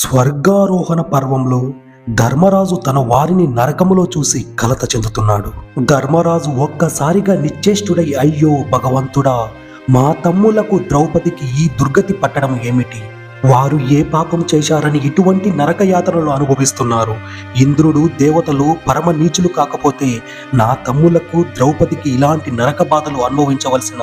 స్వర్గారోహణ పర్వంలో ధర్మరాజు తన వారిని నరకములో చూసి కలత చెందుతున్నాడు. ధర్మరాజు ఒక్కసారిగా నిశ్చేష్టుడై అయ్యో భగవంతుడా మా తమ్ములకు ద్రౌపదికి ఈ దుర్గతి పట్టడం ఏమిటి? వారు ఏ పాపం చేశారని ఇటువంటి నరకయాతనలు అనుభవిస్తున్నారు. ఇంద్రుడు దేవతలు పరమ నీచులు కాకపోతే నా తమ్ములకు ద్రౌపదికి ఇలాంటి నరక బాధలు అనుభవించవలసిన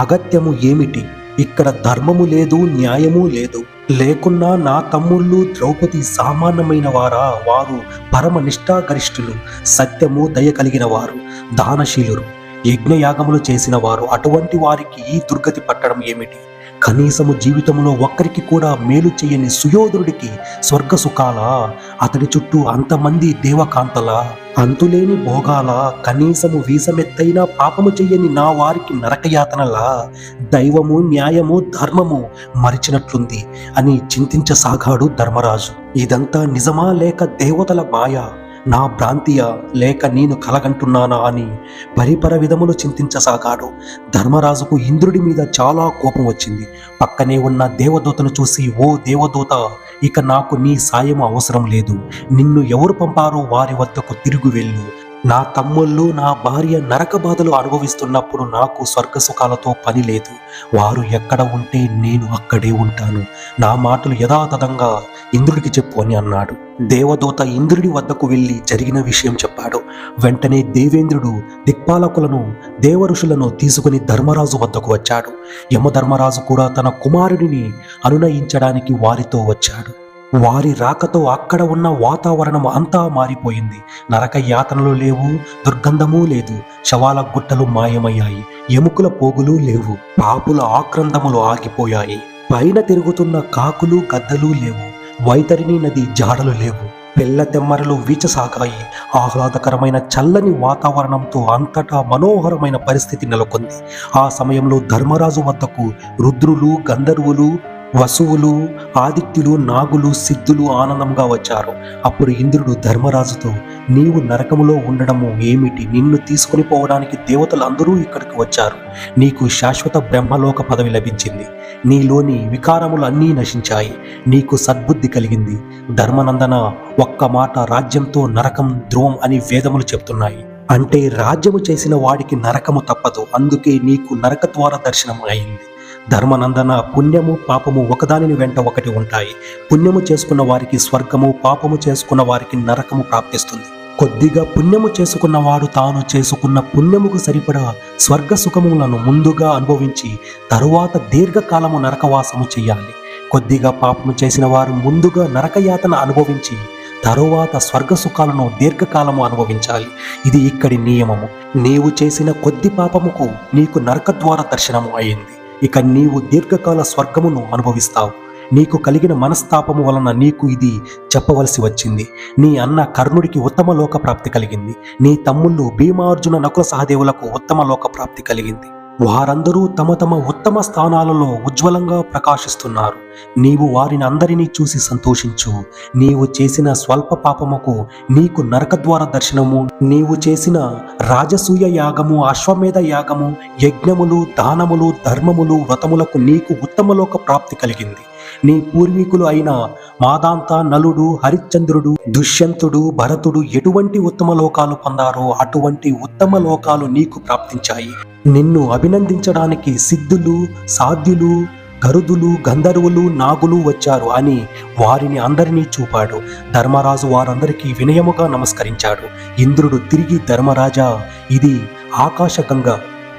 అగత్యము ఏమిటి? ఇక్కడ ధర్మము లేదు న్యాయము లేదు. లేకున్నా నా తమ్ముళ్ళు ద్రౌపది సామాన్యమైన వారా? వారు పరమ నిష్ఠాగరిష్ఠులు సత్యము దయ కలిగిన వారు దానశీలురు. యజ్ఞయాగములు చేసిన వారు అటువంటి వారికి ఈ దుర్గతి పట్టడం ఏమిటి? కనీసము జీవితంలో ఒక్కరికి కూడా మేలు చేయని సుయోధుడికి స్వర్గ సుఖాలా అతడి చుట్టూ అంతమంది దేవకాంతలా. అంతులేని భోగాల కనీసము వీసమెత్తైనా పాపము చెయ్యని నా వారికి నరకయాతనలా. దైవము న్యాయము ధర్మము మరిచినట్లుంది అని చింతించసాగాడు ధర్మరాజు. ఇదంతా నిజమా లేక దేవతల మాయా? నా ప్రాంతీయ లేక నేను కలగంటున్నానా అని పరిపర విధములు చింతించసాగాడు. ధర్మరాజుకు ఇంద్రుడి మీద చాలా కోపం వచ్చింది. పక్కనే ఉన్న దేవదూతను చూసి ఓ దేవదూత ఇక నాకు నీ సాయం అవసరం లేదు. నిన్ను ఎవరు పంపారో వారి వద్దకు తిరుగు వెళ్ళు. నా తమ్ముళ్ళు నా భార్య నరక బాధలు అనుభవిస్తున్నప్పుడు నాకు స్వర్గ సుఖాలతో పని లేదు. వారు ఎక్కడ ఉంటే నేను అక్కడే ఉంటాను. నా మాటలు యథాతథంగా ఇంద్రుడికి చెప్పు అని అన్నాడు. దేవదూత ఇంద్రుడి వద్దకు వెళ్ళి జరిగిన విషయం చెప్పాడు. వెంటనే దేవేంద్రుడు దిక్పాలకులను దేవఋషులను తీసుకుని ధర్మరాజు వద్దకు వచ్చాడు. యమధర్మరాజు కూడా తన కుమారుడిని అనునయించడానికి వారితో వచ్చాడు. వారి రాకతో అక్కడ ఉన్న వాతావరణం అంతా మారిపోయింది. నరక యాతనలు లేవు దుర్గంధము లేదు శవాల గుట్టలు మాయమయ్యాయి ఎముకల పోగులు లేవు పాపుల ఆక్రందములు ఆగిపోయాయి. పైన తిరుగుతున్న కాకులు గద్దలు లేవు వైతరిణి నది జాడలు లేవు పిల్ల తెమ్మరలు వీచసాగాయి. ఆహ్లాదకరమైన చల్లని వాతావరణంతో అంతటా మనోహరమైన పరిస్థితి నెలకొంది. ఆ సమయంలో ధర్మరాజు వద్దకు రుద్రులు గంధర్వులు వసువులు ఆదిత్యులు నాగులు సిద్ధులు ఆనందంగా వచ్చారు. అప్పుడు ఇంద్రుడు ధర్మరాజుతో నీవు నరకములో ఉండడము ఏమిటి? నిన్ను తీసుకుని పోవడానికి దేవతలు అందరూ ఇక్కడికి వచ్చారు. నీకు శాశ్వత బ్రహ్మలోక పదవి లభించింది. నీలోని వికారములు అన్నీ నశించాయి. నీకు సద్బుద్ధి కలిగింది. ధర్మనందన ఒక్క మాట రాజ్యంతో నరకం ధ్రువం అని వేదములు చెప్తున్నాయి. అంటే రాజ్యము చేసిన వాడికి నరకము తప్పదు. అందుకే నీకు నరక ద్వారా దర్శనం అయింది. ధర్మనందన పుణ్యము పాపము ఒకదానిని వెంట ఒకటి ఉంటాయి. పుణ్యము చేసుకున్న వారికి స్వర్గము పాపము చేసుకున్న వారికి నరకము ప్రాప్తిస్తుంది. కొద్దిగా పుణ్యము చేసుకున్నవాడు తాను చేసుకున్న పుణ్యముకు సరిపడా స్వర్గ సుఖములను ముందుగా అనుభవించి తరువాత దీర్ఘకాలము నరకవాసము చేయాలి. కొద్దిగా పాపము చేసిన వారు ముందుగా నరకయాతన అనుభవించి తరువాత స్వర్గ సుఖాలను దీర్ఘకాలము అనుభవించాలి. ఇది ఇక్కడి నియమము. నీవు చేసిన కొద్ది పాపముకు నీకు నరక ద్వారా దర్శనము అయింది. ఇక నీవు దీర్ఘకాల స్వర్గమును అనుభవిస్తావు. నీకు కలిగిన మనస్తాపము వలన నీకు ఇది చెప్పవలసి వచ్చింది. నీ అన్న కర్ణుడికి ఉత్తమ లోక ప్రాప్తి కలిగింది. నీ తమ్ముళ్ళు భీమార్జున నకుల సహదేవులకు ఉత్తమ లోక ప్రాప్తి కలిగింది. వారందరూ తమ తమ ఉత్తమ స్థానాలలో ఉజ్వలంగా ప్రకాశిస్తున్నారు. నీవు వారిని అందరినీ చూసి సంతోషించు. నీవు చేసిన స్వల్ప పాపముకు నీకు నరకద్వార దర్శనము నీవు చేసిన రాజసూయ యాగము అశ్వమేధ యాగము యజ్ఞములు దానములు ధర్మములు వ్రతములకు నీకు ఉత్తమలోక ప్రాప్తి కలిగింది. నీ పూర్వీకులు అయిన మాదాంత నలుడు హరిశ్చంద్రుడు దుష్యంతుడు భరతుడు ఎటువంటి ఉత్తమ లోకాలు పొందారో అటువంటి ఉత్తమ లోకాలు నీకు ప్రాప్తించాయి. నిన్ను అభినందించడానికి సిద్ధులు సాధ్యులు గరుదులు గంధర్వులు నాగులు వచ్చారు అని వారిని అందరినీ చూపాడు. ధర్మరాజు వారందరికీ వినయముగా నమస్కరించాడు. ఇంద్రుడు తిరిగి ధర్మరాజా ఇది ఆకాశగంగ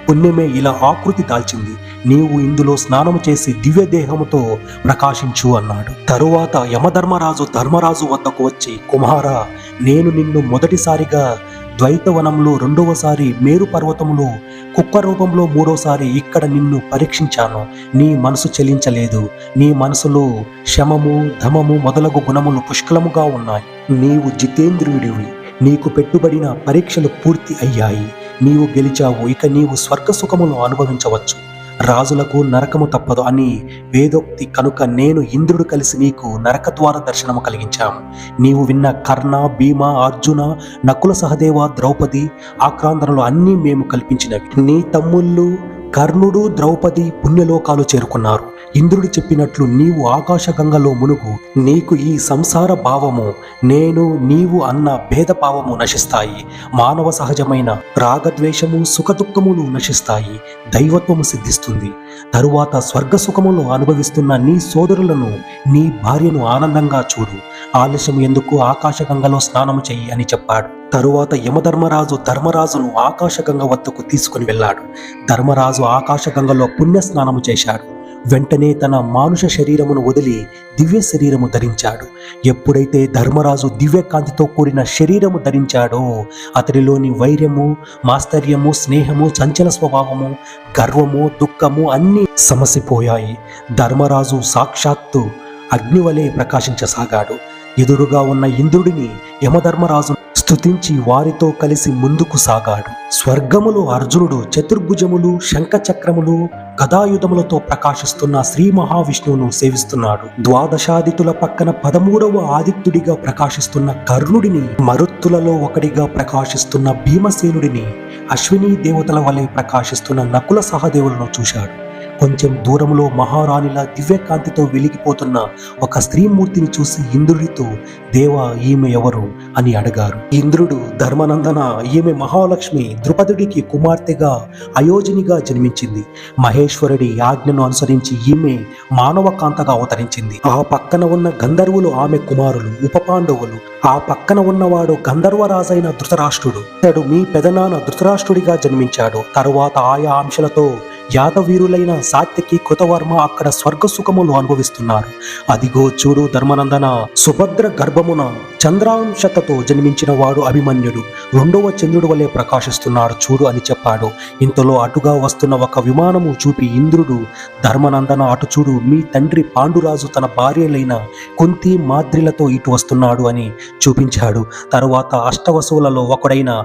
పుణ్యమే ఇలా ఆకృతి దాల్చింది. నీవు ఇందులో స్నానము చేసి దివ్య దేహముతో ప్రకాశించు అన్నాడు. తరువాత యమధర్మరాజు ధర్మరాజు వద్దకు వచ్చి కుమారా నేను నిన్ను మొదటిసారిగా ద్వైతవనంలో రెండవసారి మేరు పర్వతంలో కుక్క రూపంలో మూడోసారి ఇక్కడ నిన్ను పరీక్షించాను. నీ మనసు చెలించలేదు. నీ మనసులో శమము ధమము మొదలగు గుణములు పుష్కలముగా ఉన్నాయి. నీవు జితేంద్రియుడివి. నీకు పెట్టుబడిన పరీక్షలు పూర్తి అయ్యాయి. నీవు గెలిచావు ఇక నీవు స్వర్గ సుఖమును అనుభవించవచ్చు. రాజులకు నరకము తప్పదు అని వేదోక్తి కనుక నేను ఇంద్రుడు కలిసి నీకు నరకద్వార దర్శనము కలిగించాము నీవు విన్న కర్ణ భీమ అర్జున నకుల సహదేవ ద్రౌపది ఆక్రాంతనలు అన్నీ మేము కల్పించినవి. నీ తమ్ముళ్ళు కర్ణుడు ద్రౌపది పుణ్యలోకాలు చేరుకున్నారు. ఇంద్రుడు చెప్పినట్లు నీవు ఆకాశగంగలో మునుగు నీకు ఈ సంసార భావము నేను నీవు అన్న భేదభావము నశిస్తాయి. మానవ సహజమైన రాగద్వేషము సుఖదుఖములు నశిస్తాయి. దైవత్వము సిద్ధిస్తుంది. తరువాత స్వర్గ సుఖములు అనుభవిస్తున్న నీ సోదరులను నీ భార్యను ఆనందంగా చూడు. ఆలస్యం ఎందుకు ఆకాశగంగలో స్నానం చెయ్యి అని చెప్పాడు. తరువాత యమధర్మరాజు ధర్మరాజును ఆకాశగంగ వద్దకు తీసుకుని వెళ్ళాడు. ధర్మరాజు ఆకాశగంగలో పుణ్య స్నానము చేశాడు. వెంటనే తన మానుష శరీరమును వదిలి దివ్య శరీరము ధరించాడు. ఎప్పుడైతే ధర్మరాజు దివ్యకాంతితో కూడిన శరీరము ధరించాడో అతడిలోని వైర్యము మాస్తర్యము స్నేహము చంచల స్వభావము గర్వము దుఃఖము అన్నీ సమసిపోయాయి. ధర్మరాజు సాక్షాత్తు అగ్నివలే ప్రకాశించసాగాడు. ఎదురుగా ఉన్న ఇంద్రుడిని యమధర్మరాజు స్తుతించి వారితో కలిసి ముందుకు సాగాడు. స్వర్గములో అర్జునుడు చతుర్భుజములు శంఖచక్రములు గదాయుధములతో ప్రకాశిస్తున్న శ్రీ మహావిష్ణువును సేవిస్తున్నాడు. ద్వాదశాదితుల పక్కన పదమూడవ ఆదిత్యుడిగా ప్రకాశిస్తున్న కర్ణుడిని మరుత్తులలో ఒకడిగా ప్రకాశిస్తున్న భీమసేనుడిని అశ్విని దేవతల వలె ప్రకాశిస్తున్న నకుల సహదేవులను చూశాడు. కొంచెం దూరంలో మహారాణిలా దివ్యకాంతితో వెలిగిపోతున్న ఒక స్త్రీమూర్తిని చూసి ఇంద్రుడితో దేవా ఈమె ఎవరు? అని అడిగారు. ఇంద్రుడు ధర్మనందన ఈమె మహాలక్ష్మి ద్రుపదుడికి కుమార్తెగా అయోజనిగా జన్మించింది. మహేశ్వరుడి ఆజ్ఞను అనుసరించి ఈమె మానవ కాంతగా అవతరించింది. ఆ పక్కన ఉన్న గంధర్వులు ఆమె కుమారులు ఉప పాండవులు. ఆ పక్కన ఉన్నవాడు గంధర్వరాజైన ధృతరాష్ట్రుడు. ఇతడు మీ పెదనాన్న ధృతరాష్ట్రుడిగా జన్మించాడు. తరువాత ఆయా అంశాలతో యాదవీరులైన సాత్యకి కృతవర్మ అక్కడ స్వర్గ సుఖములు అనుభవిస్తున్నారు. అదిగో చూడు ధర్మనందన సుభద్ర గర్భమున చంద్రాంశతతో జన్మించిన వాడు అభిమన్యుడు. రెండవ చంద్రుడు వలె ప్రకాశిస్తున్నాడు చూడు అని చెప్పాడు. ఇంతలో అటుగా వస్తున్న ఒక విమానము చూపి ఇంద్రుడు ధర్మనందన అటు చూడు మీ తండ్రి పాండురాజు తన భార్యలైన కుంతి మాద్రిలతో ఇటు వస్తున్నాడు అని చూపించాడు. తరువాత అష్టవసువులలో ఒకడైన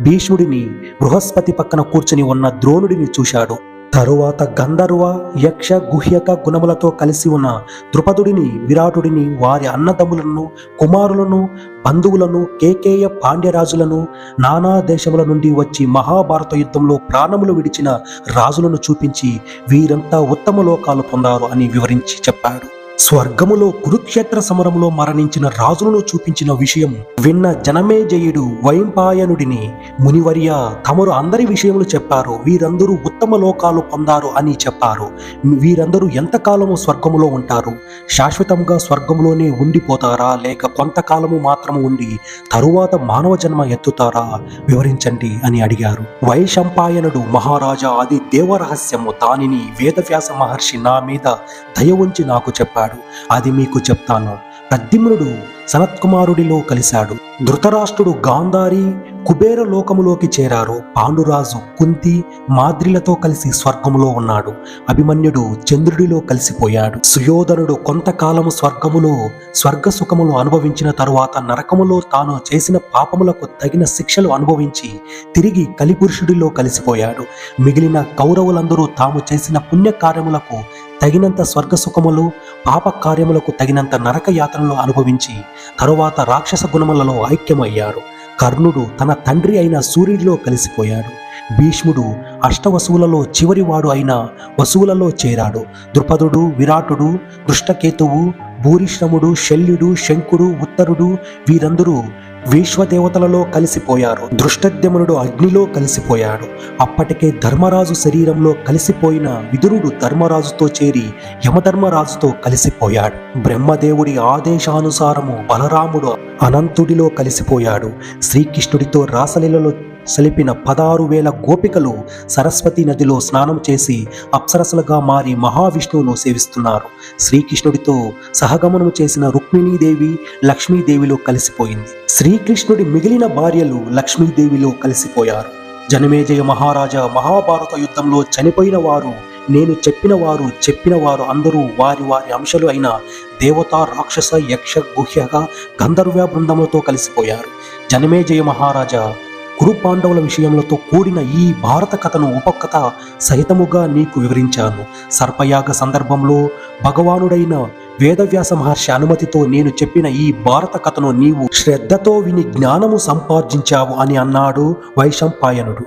భీష్ముడిని బృహస్పతి పక్కన కూర్చుని ఉన్న ద్రోణుడిని చూశాడు. తరువాత గంధర్వ యక్ష గుహ్యక గుణములతో కలిసి ఉన్న ద్రుపదుడిని విరాటుడిని వారి అన్నదమ్ములను కుమారులను బంధువులను కేకేయ పాండ్యరాజులను నానా దేశముల నుండి వచ్చి మహాభారత యుద్ధంలో ప్రాణములు విడిచిన రాజులను చూపించి వీరంతా ఉత్తమ లోకాలు పొందారు అని వివరించి చెప్పాడు. స్వర్గములో కురుక్షేత్ర సమరములో మరణించిన రాజులను చూపించిన విషయం విన్న జనమేజయుడు వైంపాయనుడిని మునివర్య తమరు అందరి విషయములు చెప్పారు. వీరందరూ ఉత్తమ లోకాలు పొందారు అని చెప్పారు. వీరందరూ ఎంతకాలము స్వర్గములో ఉంటారు? శాశ్వతంగా స్వర్గంలోనే ఉండిపోతారా? లేక కొంతకాలము మాత్రము ఉండి తరువాత మానవ జన్మ ఎత్తుతారా? వివరించండి అని అడిగారు. వైశంపాయనుడు మహారాజా అది దేవరహస్యము. దానిని వేదవ్యాస మహర్షి నా మీద దయ ఉంచి నాకు చెప్పారు చెప్పాడు అది మీకు చెప్తాను. ప్రద్యుమ్నుడు సనత్కుమారుడిలో కలిశాడు. ధృతరాష్ట్రుడు గాంధారి కుబేర లోకములోకి చేరారు. పాండురాజు కుంతి మాద్రిలతో కలిసి స్వర్గములో ఉన్నాడు. అభిమన్యుడు చంద్రుడిలో కలిసిపోయాడు. సుయోధనుడు కొంతకాలము స్వర్గములో స్వర్గ సుఖములు అనుభవించిన తరువాత నరకములో తాను చేసిన పాపములకు తగిన శిక్షలు అనుభవించి తిరిగి కలిపురుషుడిలో కలిసిపోయాడు. మిగిలిన కౌరవులందరూ తాము చేసిన పుణ్యకార్యములకు తగినంత స్వర్గ సుఖములు పాప కార్యములకు తగినంత నరక యాతనలు అనుభవించి తరువాత రాక్షస గుణములలో ఐక్యమయ్యారు కర్ణుడు తన తండ్రి అయిన సూర్యుడిలో కలిసిపోయాడు. భీష్ముడు అష్టవసువులలో చివరివాడు అయిన వసువులలో చేరాడు. ద్రుపదుడు విరాటుడు దృష్టకేతువు భూరిశ్రముడు శల్యుడు శంకుడు ఉత్తరుడు వీరందరూ విశ్వదేవతలలో కలిసిపోయారు. దృష్టద్యమునుడు అగ్నిలో కలిసిపోయాడు. అప్పటికే ధర్మరాజు శరీరంలో కలిసిపోయిన విదురుడు ధర్మరాజుతో చేరి యమధర్మరాజుతో కలిసిపోయాడు. బ్రహ్మదేవుడి ఆదేశానుసారము బలరాముడు అనంతుడిలో కలిసిపోయాడు. శ్రీకృష్ణుడితో రాసలీలలో సలిపిన పదహారు వేల గోపికలు సరస్వతి నదిలో స్నానం చేసి అప్సరసలుగా మారి మహావిష్ణువును సేవిస్తున్నారు. శ్రీకృష్ణుడితో సహగమనం చేసిన రుక్మిణీదేవి లక్ష్మీదేవిలో కలిసిపోయింది. శ్రీకృష్ణుడి మిగిలిన భార్యలు లక్ష్మీదేవిలో కలిసిపోయారు. జనమేజయ మహారాజా మహాభారత యుద్ధంలో చనిపోయిన వారు నేను చెప్పిన వారు చెప్పిన వారు అందరూ వారి వారి అంశాలు అయిన దేవత రాక్షస యక్ష గుహ్యగా గంధర్వ బృందములతో కలిసిపోయారు. జనమేజయ మహారాజా కురు పాండవుల విషయములతో కూడిన ఈ భారత కథను ఉపకథ సహితముగా నీకు వివరించాను. సర్పయాగ సందర్భంలో భగవానుడైన వేదవ్యాస మహర్షి అనుమతితో నేను చెప్పిన ఈ భారత కథను నీవు శ్రద్ధతో విని జ్ఞానము సంపార్జించావు అని అన్నాడు వైశంపాయనుడు.